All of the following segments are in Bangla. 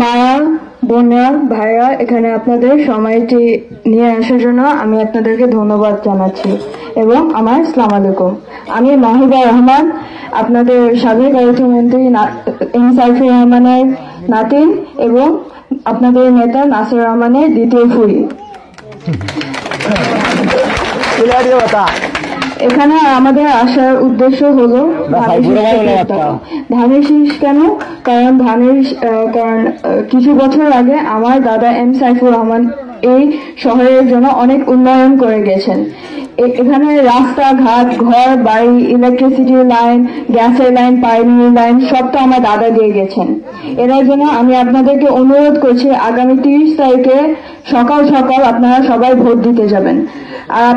মায়া বোনা ভাইয়া এখানে আপনাদের সময়টি নিয়ে আসার জন্য আমি আপনাদেরকে ধন্যবাদ জানাচ্ছি এবং আমার সালাম আলাইকুম। আমি মাহিবা রহমান, আপনাদের সাবেক অর্থমন্ত্রী সাইফুর রহমানের নাতিন এবং আপনাদের নেতা নাসির রহমানের দ্বিতীয় ফুরি এখানে আমাদের আসার উদ্দেশ্য হলো ধানের শীষ কেন? কারণ ধানের কারণ কিছু বছর আগে আমার দাদা এম সাইফুর রহমান এই শহরের জন্য অনেক উন্নয়ন করে গেছেন। এখানে রাস্তাঘাট, ঘর, বাড়ি ইলেকট্রিসিটি লাইন গ্যাসের লাইন পানি লাইন সব তো আমার দাদা দিয়ে গেছেন। এর জন্য আমি আপনাদেরকে অনুরোধ করছি, আগামী তিরিশ তারিখে সকাল সকাল আপনারা সবাই ভোট দিতে যাবেন। আর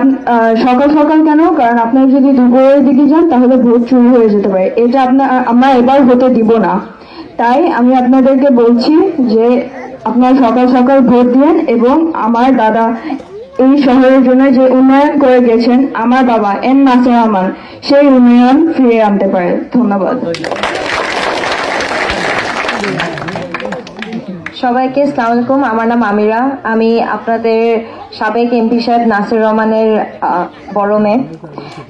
সকাল সকাল কেন? কারণ আপনারা যদি দুপুরের দিকে যান, তাহলে ভোট চুরি হয়ে যেতে পারে। এটা আপনার আমরা এবার হতে দিব না। তাই আমি আপনাদেরকে বলছি যে, আপনারা সকাল সকাল ভোট দিন এবং আমার দাদা এই শহরের জন্য যে উন্নয়ন করে গেছেন আমার বাবা, এম নাসির রহমান, সেই উন্নয়ন ফিরিয়ে আনতে পারে। ধন্যবাদ। সবাইকে সালাম আলাইকুম আমার নাম আমিরা। আমি আপনাদের সাবেক এমপি সাহেব নাসির রহমানের বড় মেয়ে।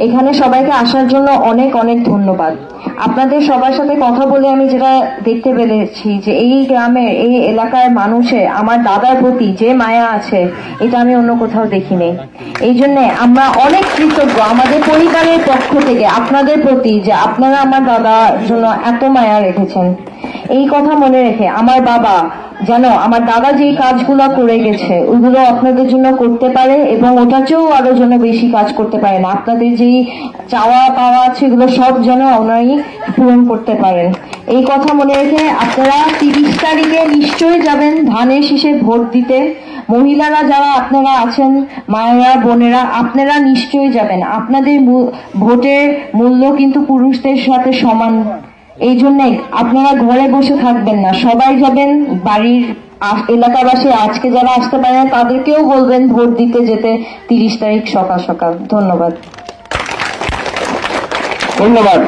এখানে সবাইকে আসার জন্য অনেক অনেক ধন্যবাদ। আপনাদের সবার সাথে কথা বলে আমি যেটা দেখতে পেরেছি যে এই গ্রামের, এই এলাকার মানুষের আমার দাদার প্রতি যে মায়া আছে, এটা আমি অন্য কোথাও দেখিনি। এই জন্য আমরা অনেক কৃতজ্ঞ আমাদের পরিবারের পক্ষ থেকে আপনাদের প্রতি যে আপনারা আমার দাদার জন্য এত মায়া রেখেছেন। এই কথা মনে রেখে আমার বাবা যেন আমার দাদা যেই কাজগুলো করে গেছে, ওইগুলো আপনাদের জন্য করতে পারে এবং ওটার চেয়েও আরও যেন বেশি কাজ করতে পারে না। আপনাদের যেই চাওয়া পাওয়া আছে, এগুলো সব যেন ওনারই পূরণ করতে পারেন। এই কথা মনে রেখে আপনারা তিরিশ তারিখে নিশ্চয়ই যাবেন ধানের শীষে ভোট দিতে। মহিলারা যারা আপনারা আছেন, মায়েরা, বোনেরা, আপনারা নিশ্চয়ই যাবেন। আপনাদের ভোটের মূল্য কিন্তু পুরুষদের সাথে সমান। এই জন্যে আপনারা ঘরে বসে থাকবেন না। সবাই যাবেন বাড়ির এলাকাবাসী, আজকে যারা আসতে পারে না, তাদেরকেও বলবেন ভোট দিতে যেতে তিরিশ তারিখ সকাল সকাল। ধন্যবাদ। ধন্যবাদ।